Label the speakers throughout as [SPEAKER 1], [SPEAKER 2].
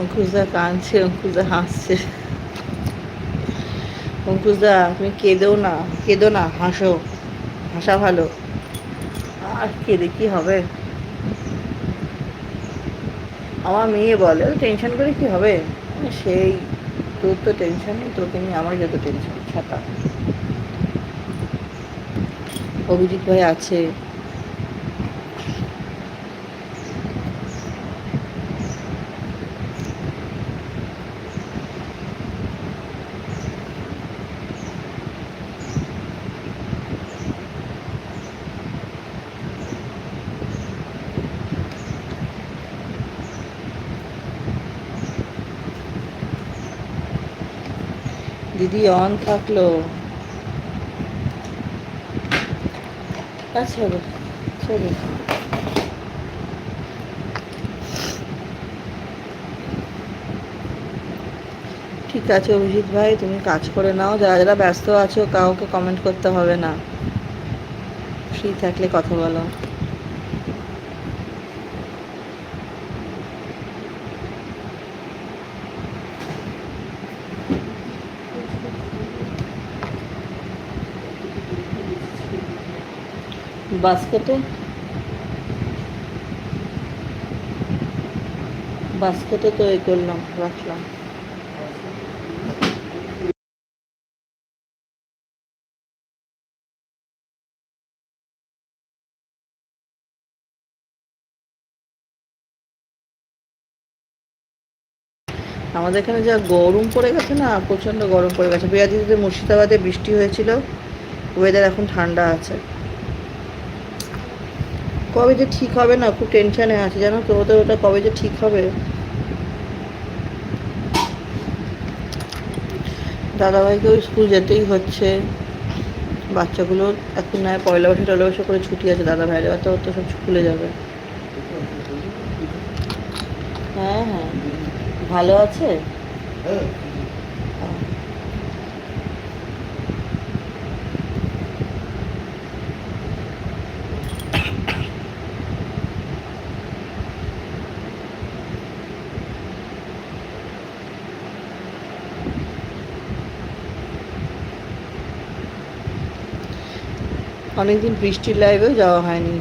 [SPEAKER 1] অঙ্কুশদা কাঁদছে অঙ্কুশদা হাসছে। অঙ্কুশদা তুমি কেঁদেও না, কেঁদো না, হাসো। হাসা ভালো। আর কেঁদে কি হবে? আমার মেয়ে বলে, টেনশন করে কি হবে? সেই, তোর তো টেনশন নেই, তোকে নিয়ে আমার যত টেনশন, ছাতা। অভিজিৎ ভাই আছে। দিদি অন থাকল। চলো। ঠিক আছে অভিজিৎ ভাই, তুমি কাজ করে নাও, যারা যারা ব্যস্ত আছো, কাউকে কমেন্ট করতে হবে না। ফ্রি থাকলে কথা বলো। বাস্কেটে? বাস্কেটে তো এ করলাম, রাখলাম। আমাদের এখানে যা গরম পড়ে গেছে না, প্রচণ্ড গরম পড়ে গেছে। বিয়াদিতে মুর্শিদাবাদে বৃষ্টি হয়েছিল ওয়েদার এখন ঠান্ডা আছে। কবে যে ঠিক হবে না, খুব টেনশনে আছে, জানো তো? ওদের ওটা কবে যে ঠিক হবে? দাদাভাইকেও স্কুল যেতেই হচ্ছে। বাচ্চাগুলো এখন নয় পয়লা বছর টয়লা বছর করে ছুটি আছে দাদা ভাইয়ের এবার তো সব খুলে যাবে। হ্যাঁ হ্যাঁ। ভালো আছে? অনেকদিন বৃষ্টির লাইভেও যাওয়া হয়নি।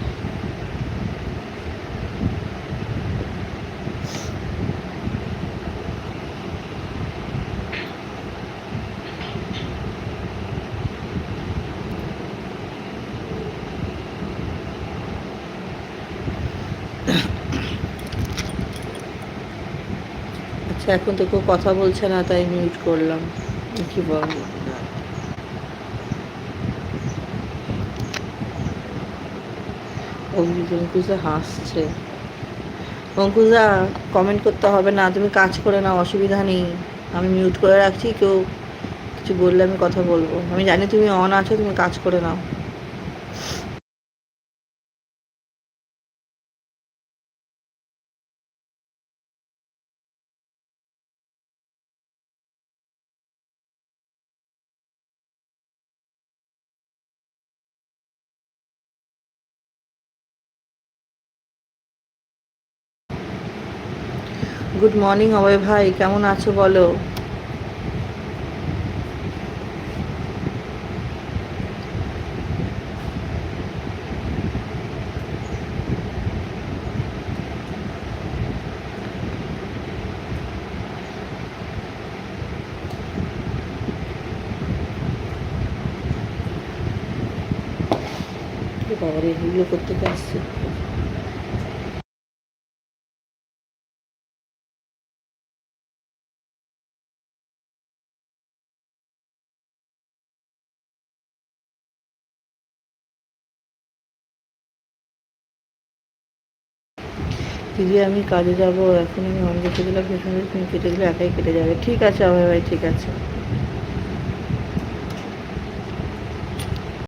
[SPEAKER 1] আচ্ছা এখন তো কেউ কথা বলছে না, তাই মিউট করলাম। কি বলব? অভিজিৎ অঙ্কুশদা হাসছে। অঙ্কুশদা কমেন্ট করতে হবে না, তুমি কাজ করে নাও, অসুবিধা নেই। আমি মিউট করে রাখছি, কেউ কিছু বললে আমি কথা বলব। আমি জানি তুমি অন আছো, তুমি কাজ করে নাও। গুড মর্নিং অভয় ভাই কেমন আছো বলো? বাবারে এগুলো করতে আসছে। দিদি আমি কাজে যাব এখন আমি অন কেটে দিলাম কেটে দিলে, একাই কেটে যাবে। ঠিক আছে, অভয় ভাই, ঠিক আছে।